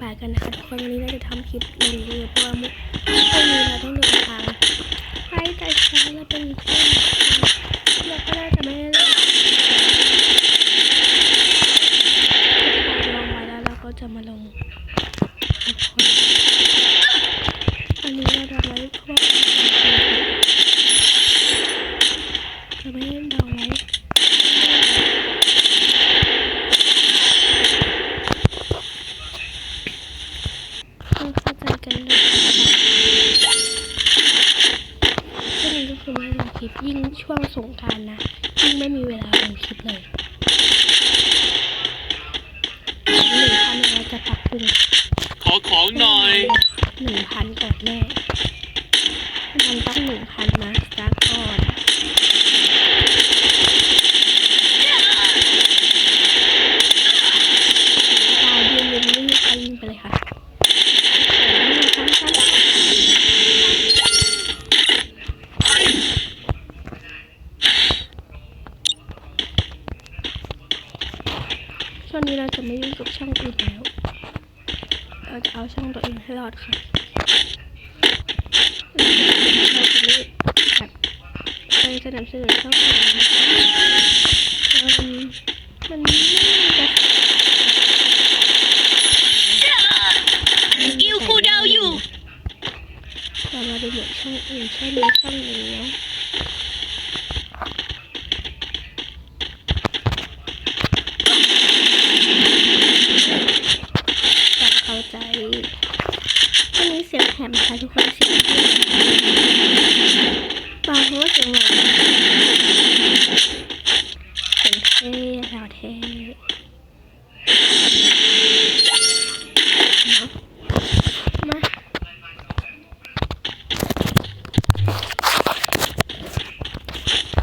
ป่ากันนะคะทุกคนวันนี้เราจะทำคลิปรีวิวเพราะว่ามุกไม่มีเราต้องเดินทางไปแต่เช้าแล้วเป็นเพื่อนแล้วก็น่าจะไม่ได้ลงลงไว้แล้วเราก็จะมาลงทุกคนอันนี้เราทำไว้เพราะว่าจะไม่ได้ลองไว้ ต้องเข้าใจกันเลยช่วงนี้ก็คือไม่ลงคลิปยิ่ง ช่วงสงกรารนะยิ่งไม่มีเวลาลงคลิปเลยหนึ่งพันเราจะปรับปรุงขอของหน่อยหนึ่งพันก่อนแน่มันต้องหนึ่งพันมาสตาร์ทก่อนตายยืนยืนไม่มีใครยิงไปเลยค่ะสั้นๆช่ วงนี้เราจะไม่ยุ่งกับช่องอื่นแล้ว เราจะเอาช่องตัวเองให้รอดค่ะเราจะไม่แบบไปสนับสนุนช่องอื่นนะคะมันมันไม่ได้อิวคูดาวอยู่เรามาดูเหมือนช่องอื่นช่องนี้ช่องนี้แล้วจะเข้าใจช่วงนี้ เสียงแหบค่ะทุกคนเสียงแหบเปล่าเพราะว่าเสียงหวานเสียงเท่สาวเท่เนาะมา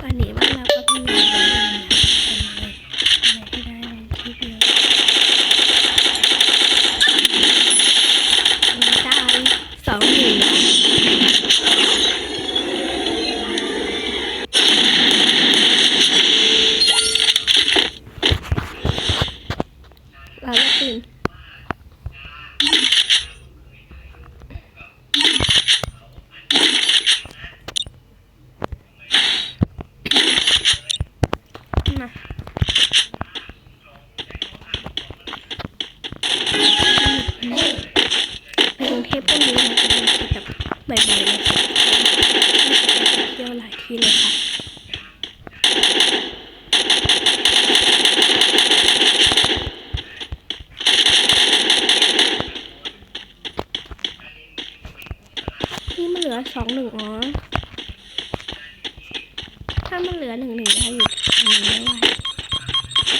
วันนี้ว่าเราก็เพิ่งมาเป็นวันนะเป็นเลยไม่ได้ลงคลิปเลยตายสองหนึ่งเราจะตื่นมาในกรุงเทพก็มีนะจะมีแบบบ่อยๆเลยค่ะเที่ยวหลายที่เลยค่ะ นี่มันเหลื อสองหนึ่งอ๋อ ถ้ามันเหลือหนึ่งหนึ่งได้อยู่หนึ่งไม่ไหว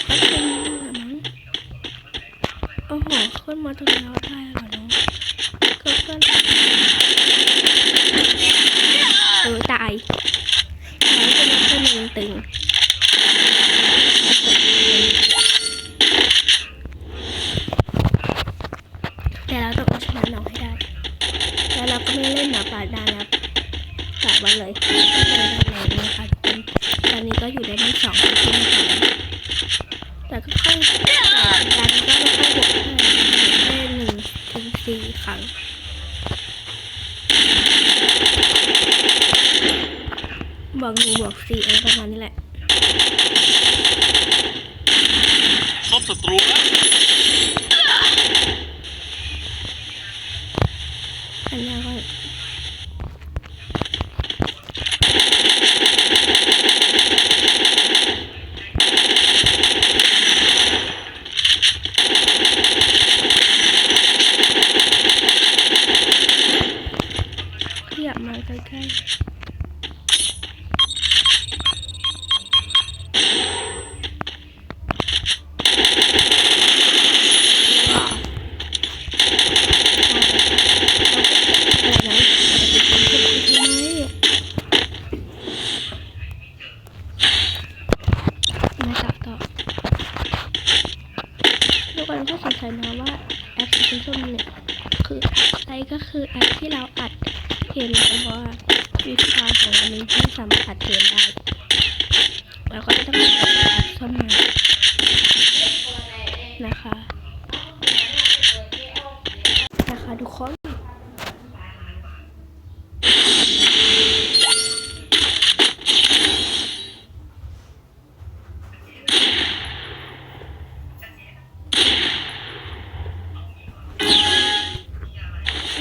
ก็เป็นหนึ่งมั้งโอ้โหขึ้นมาตรงแล้วได้แล้วน้องก็เพื่อนเออตายตายเป็นเพื่อนหนึ่งตึงแต่เราต้องเอาชนะน้องให้ได้ แล้วเราก็ไม่เล่นหมาป่าดานแล้ว กลับมาเลยไม่ได้เลยนะคะตอนนี้ก็อยู่ในทั้งสองที่นะคะแต่ก็ค่อยแต่ดันก็ไม่ค่อยบวกเท่าไหร่แค่หนึ่งถึงสี่ครั้งบวกหนึ่งบวกสี่อะไรประมาณนี้แหละพบศัตรูแล้ว อันนี้ก็ขยับมาใกล้ๆว้าว อะไรนะจะไปทำเพื่อนทำไมมาจับต่อทุก คนก็สงสัยนะว่าแอปพลิเคชันเนี่ยคืออะไรก็คือแอปที่เราอัดเกมเพราะว่าวิธีกาของอันนี้ที่สามารถอัดเกมได้แล้วก็จะต้องกดแอปเข้ามา ไ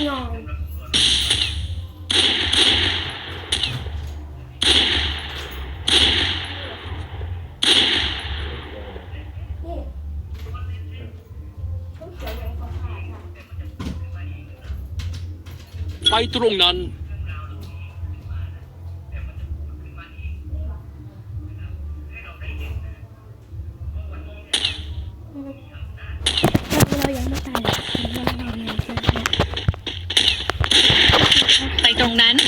ปตรงนั้น นั้นเ